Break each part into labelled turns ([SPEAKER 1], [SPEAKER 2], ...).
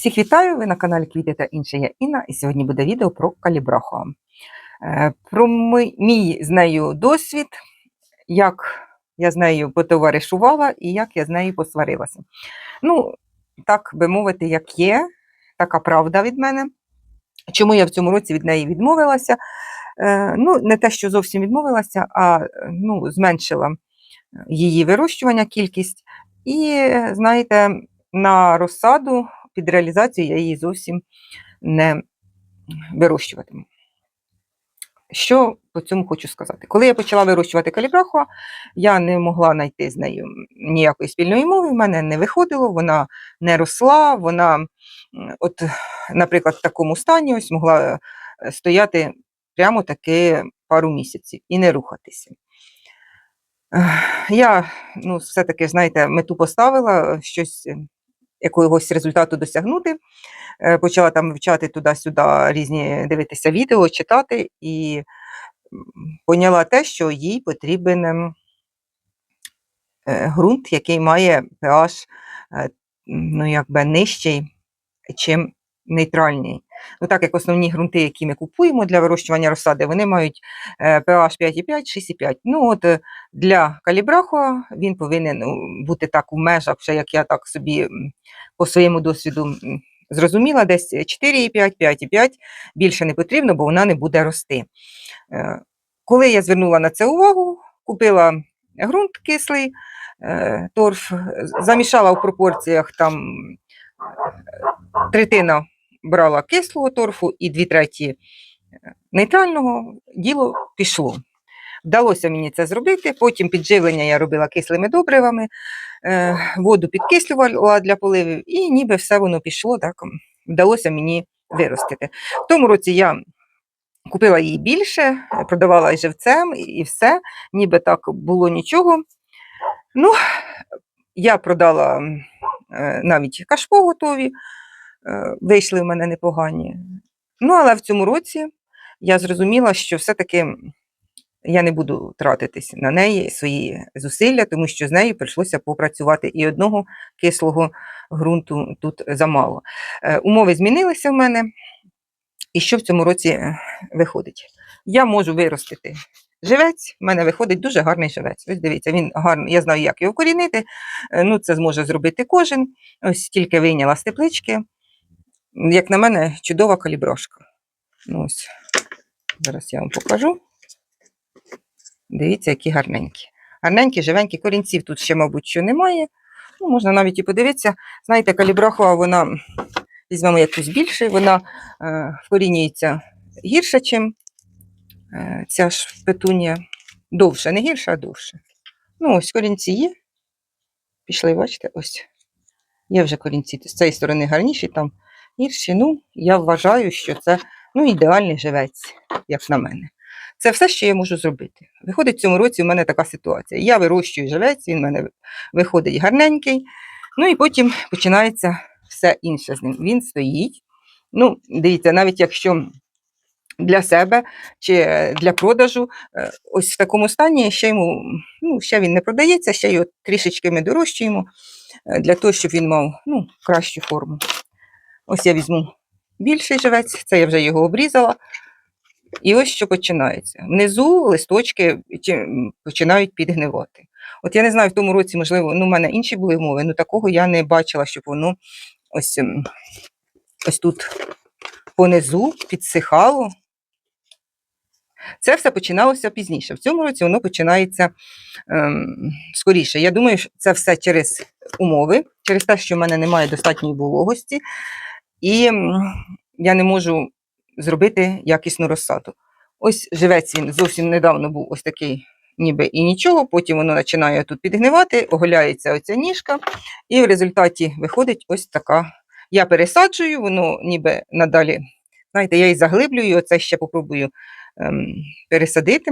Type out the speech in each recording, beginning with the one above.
[SPEAKER 1] Всіх вітаю! Ви на каналі Квіти та інше я Інна, і сьогодні буде відео про калібраху. Е, Про мій, з нею досвід, як я з нею потоваришувала і як я з нею посварилася. Ну, так би мовити, як є, така правда від мене. Чому я в цьому році від неї відмовилася? Е, Ну, не те, що зовсім відмовилася, а ну, зменшила її вирощування, кількість. І, знаєте, на розсаду під реалізацію я її зовсім не вирощуватиму. Що по цьому хочу сказати? Коли я почала вирощувати калібраху, я не могла знайти з нею ніякої спільної мови, в мене не виходило, вона не росла, вона, от, наприклад, в такому стані ось могла е, стояти прямо таки пару місяців і не рухатися. Я ну, все-таки, знаєте, мету поставила, щось, е, якогось результату досягнути. Е, Почала там вивчати туди-сюди різні дивитися відео, читати, і поняла те, що їй потрібен ем, е, ґрунт, який має pH е, ну, якби нижчий, чим нейтральний. Ну, так як основні ґрунти, які ми купуємо для вирощування розсади, вони мають е, pH 5,5, 6,5. Ну, от е, для калібраху він повинен ну, бути так у межах, вже як я так собі по своєму досвіду зрозуміла, десь 4,5, 5,5. Більше не потрібно, бо вона не буде рости. Е, Коли я звернула на це увагу, купила ґрунт кислий, торф, замішала в пропорціях там третина брала кислого торфу і дві треті е, нейтрального, діло пішло. Вдалося мені це зробити. Потім підживлення я робила кислими добривами, е, воду підкислювала для поливів, і ніби все воно пішло, так вдалося мені виростити. В тому році я купила її більше, продавала і живцем, і- все, ніби так було нічого. Ну, я продала е, навіть кашпо готові, вийшли в мене непогані. Ну, але в цьому році я зрозуміла, що все-таки я не буду тратитись на неї свої зусилля, тому що з нею прийшлося попрацювати і одного кислого ґрунту тут замало. Е, Умови змінилися в мене. І що в цьому році е, виходить? Я можу виростити живець, в мене виходить дуже гарний живець. Ось дивіться, він гарний, я знаю, як його корінити. Ну, це зможе зробити кожен. Ось тільки вийняла з теплички. Як на мене, чудова каліброшка. Ну, ось. Зараз я вам покажу. Дивіться, які гарненькі. Гарненькі, живенькі корінців тут ще, мабуть, що немає. Ну, можна навіть і подивитися. Знаєте, калібрахова, вона, візьмемо якусь більше, вона е, вкорінюється гірше, ніж е, ця ж петунія. Довше, не гірше, а довше. Ну, ось корінці є. Пішли, бачите, ось. Є вже корінці. З цієї сторони гарніші, там гірші. Ну, я вважаю, що це ну, ідеальний живець, як на мене. Це все, що я можу зробити. Виходить, в цьому році у мене така ситуація. Я вирощую живець, він в мене виходить гарненький. Ну і потім починається все інше з ним. Він стоїть. Ну, дивіться, навіть якщо для себе чи для продажу, е, ось в такому стані ще йому, ну, ще він не продається, ще його трішечки ми дорощуємо е, для того, щоб він мав ну, кращу форму. Ось я візьму більший живець, це я вже його обрізала. І ось що починається. Внизу листочки починають підгнивати. От я не знаю, в тому році, можливо, ну, в мене інші були умови, ну такого я не бачила, щоб воно ось, ось тут понизу підсихало. Це все починалося пізніше. В цьому році воно починається ем, скоріше. Я думаю, що це все через умови, через те, що в мене немає достатньої вологості, і я не можу зробити якісну розсаду. Ось живець він зовсім недавно був ось такий, ніби і нічого. Потім воно починає тут підгнивати, оголяється оця ніжка, і в результаті виходить ось така. Я пересаджую, воно ніби надалі. Знаєте, я і заглиблюю, оце ще попробую ем, пересадити.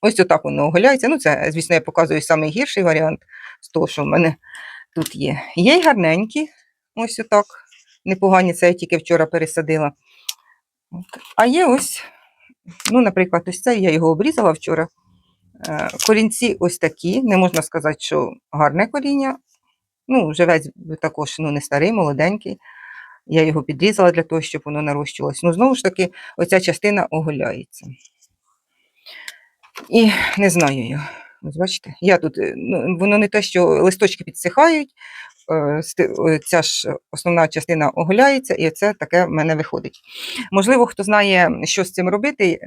[SPEAKER 1] Ось отак воно оголяється. Ну, це, звісно, я показую найгірший варіант з того, що в мене тут є. Є й гарненькі, ось отак. Непогані, це я тільки вчора пересадила. А є ось, ну, наприклад, ось цей, я його обрізала вчора. Е, Корінці ось такі, не можна сказати, що гарне коріння. Ну, живець також ну, не старий, молоденький. Я його підрізала для того, щоб воно нарощувалось. Ну, знову ж таки, оця частина оголяється. І не знаю я. Бачите, я тут, е, ну, воно не те, що листочки підсихають, ця ж основна частина оголяється, і це таке в мене виходить. Можливо, хто знає, що з цим робити,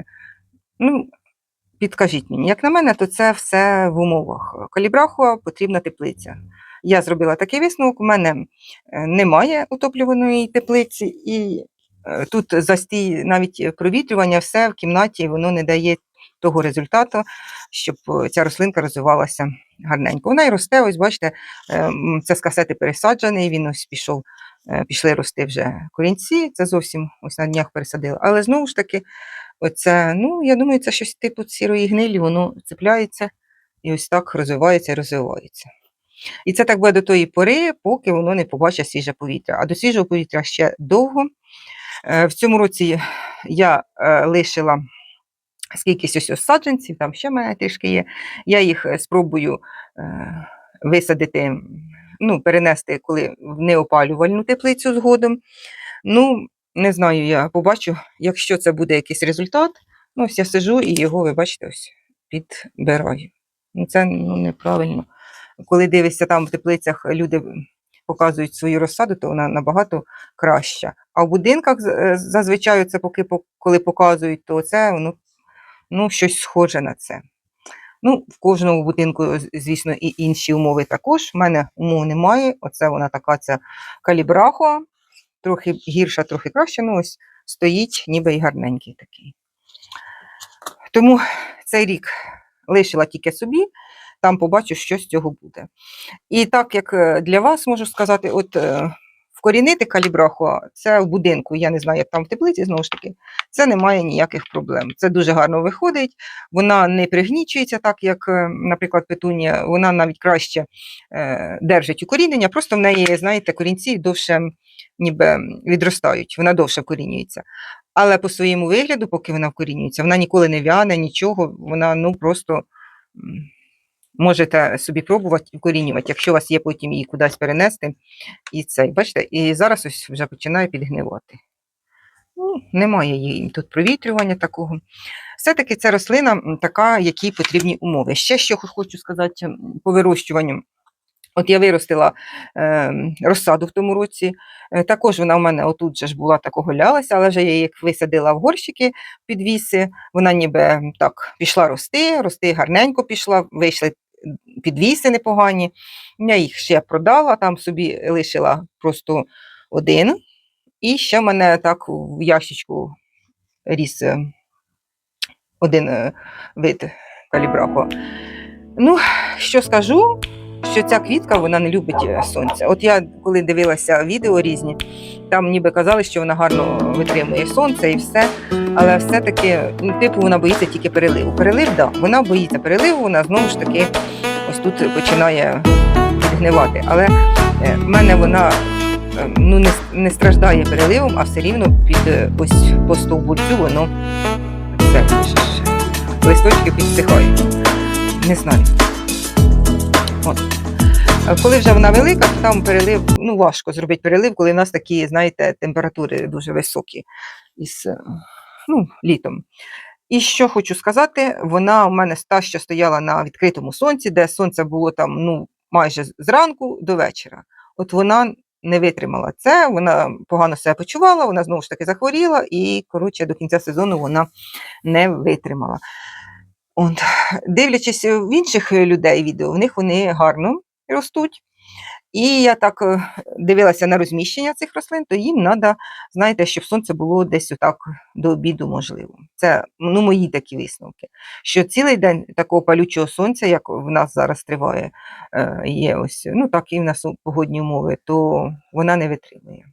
[SPEAKER 1] ну, підкажіть мені. Як на мене, то це все в умовах. Калібрахуа потрібна теплиця. Я зробила такий висновок, у мене е, немає утоплюваної теплиці, і е, тут застій, навіть провітрювання, все в кімнаті, воно не дає того результату, щоб е, ця рослинка розвивалася гарненько. Вона і росте, ось бачите, е, це з касети пересаджений, він ось пішов, е, пішли рости вже корінці, це зовсім ось на днях пересадили. Але знову ж таки, оце, ну, я думаю, це щось типу сірої гнилі, воно цепляється і ось так розвивається і розвивається. І це так буде до тої пори, поки воно не побачить свіже повітря. А до свіжого повітря ще довго. Е, В цьому році я е, лишила скількись ось ось саджанців, там ще в мене трішки є. Я їх е, спробую е, висадити, ну, перенести коли в неопалювальну теплицю згодом. Ну, не знаю, я побачу, якщо це буде якийсь результат. Ну, ось я сижу і його, ви бачите, ось підбираю. Ну, це ну, неправильно. Коли дивишся там в теплицях, люди показують свою розсаду, то вона набагато краща. А в будинках е, зазвичай це поки коли показують, то це ну, ну, щось схоже на це. Ну, в кожному будинку, звісно, і інші умови також. У мене умов немає. Оце вона така ця калібрахуа, трохи гірша, трохи краще. Ну, ось стоїть, ніби й гарненький такий. Тому цей рік лишила тільки собі, там побачу, що з цього буде. І так як е, для вас можу сказати, от е, вкорінити калібрахуа, це в будинку, я не знаю, як там в теплиці, знову ж таки, це немає ніяких проблем. Це дуже гарно виходить, вона не пригнічується, так як, е, наприклад, петунія, вона навіть краще е, держить укорінення, просто в неї, знаєте, корінці довше ніби відростають, вона довше вкорінюється. Але по своєму вигляду, поки вона вкорінюється, вона ніколи не в'яне, нічого, вона ну просто можете собі пробувати вкорінювати, якщо у вас є потім її кудись перенести. І це, бачите, і зараз ось вже починає підгнивати. Ну, немає її тут провітрювання такого. Все-таки ця рослина така, якій потрібні умови. Ще що хочу сказати по вирощуванню. От я виростила е, розсаду в тому році. Е, також вона у мене отут же ж була так оголялася, але вже я її висадила в горщики підвіси. Вона ніби так пішла рости, рости гарненько пішла, вийшли підвіси непогані. Я їх ще продала, там собі лишила просто один. І ще в мене так в ящичку ріс е, один е, вид калібраху. Ну, що скажу, що ця квітка вона не любить е, сонця. От я коли дивилася відео різні, там ніби казали, що вона гарно витримує сонце і все. Але все-таки, ну, типу, вона боїться тільки переливу. Перелив, да, вона боїться переливу, вона знову ж таки ось тут починає підгнивати. Але е, в мене вона е, ну, не, не страждає переливом, а все рівно під е, ось по стовбурцю воно все листочки підсихають. Не знаю. От. Коли вже вона велика, то там перелив, ну важко зробити перелив, коли в нас такі, знаєте, температури дуже високі із ну, літом. І що хочу сказати, вона у мене та, що стояла на відкритому сонці, де сонце було там ну, майже зранку до вечора. От вона не витримала це, вона погано себе почувала, вона знову ж таки захворіла, і коротше до кінця сезону вона не витримала. От. Дивлячись в інших людей відео, в них вони гарно ростуть. І я так е, дивилася на розміщення цих рослин, то їм треба, знаєте, щоб сонце було десь отак до обіду, можливо. Це ну, мої такі висновки. Що цілий день такого палючого сонця, як в нас зараз триває, е, є ось, ну так і в нас погодні умови, то вона не витримує.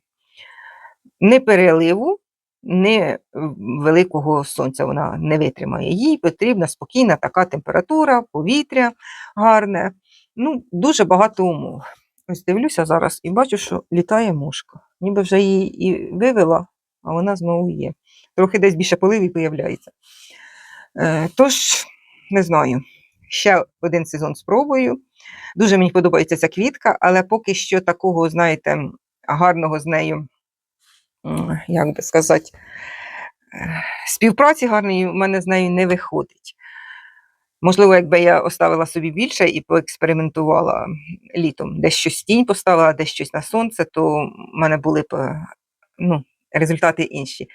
[SPEAKER 1] Не переливу, не великого сонця вона не витримає. Їй потрібна спокійна така температура, повітря гарне. Ну, дуже багато умов. Ось дивлюся зараз і бачу, що літає мушка. Ніби вже її і вивела, а вона знову є. Трохи десь більше полив і появляється. Е, тож, не знаю, ще один сезон спробую. Дуже мені подобається ця квітка, але поки що такого, знаєте, гарного з нею як би сказати, е, співпраці гарної в мене з нею не виходить. Можливо, якби я оставила собі більше і поекспериментувала літом, десь щось тінь поставила, десь щось на сонце, то в мене були б ну, результати інші.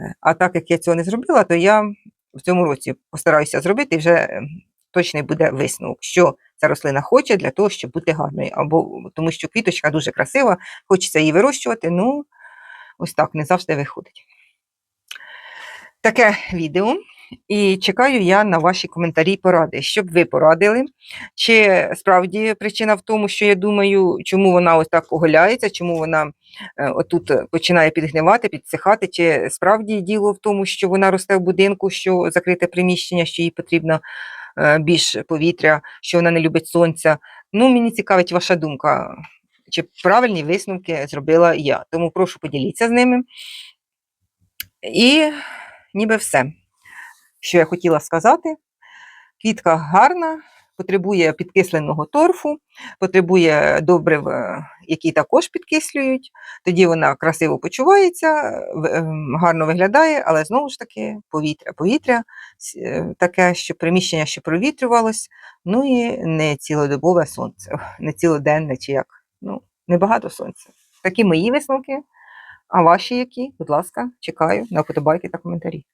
[SPEAKER 1] Е, А так як я цього не зробила, то я в цьому році постараюся зробити і вже точний буде висновок, що ця рослина хоче для того, щоб бути гарною. Або тому що квіточка дуже красива, хочеться її вирощувати, ну ось так не завжди виходить. Таке відео. І чекаю я на ваші коментарі і поради, щоб ви порадили, чи справді причина в тому, що я думаю, чому вона ось так оголяється, чому вона е, отут починає підгнивати, підсихати, чи справді діло в тому, що вона росте в будинку, що закрите приміщення, що їй потрібно е, більш повітря, що вона не любить сонця. Ну, мені цікавить ваша думка, чи правильні висновки зробила я. Тому прошу поділіться з ними. І ніби все що я хотіла сказати. Квітка гарна, потребує підкисленого торфу, потребує добрив, е, які також підкислюють. Тоді вона красиво почувається, ем, гарно виглядає, але знову ж таки повітря. Повітря е, таке, що приміщення, що провітрювалось, ну і не цілодобове сонце, не цілоденне чи як. Ну, небагато сонця. Такі мої висновки. А ваші які? Будь ласка, чекаю на вподобайки та коментарі.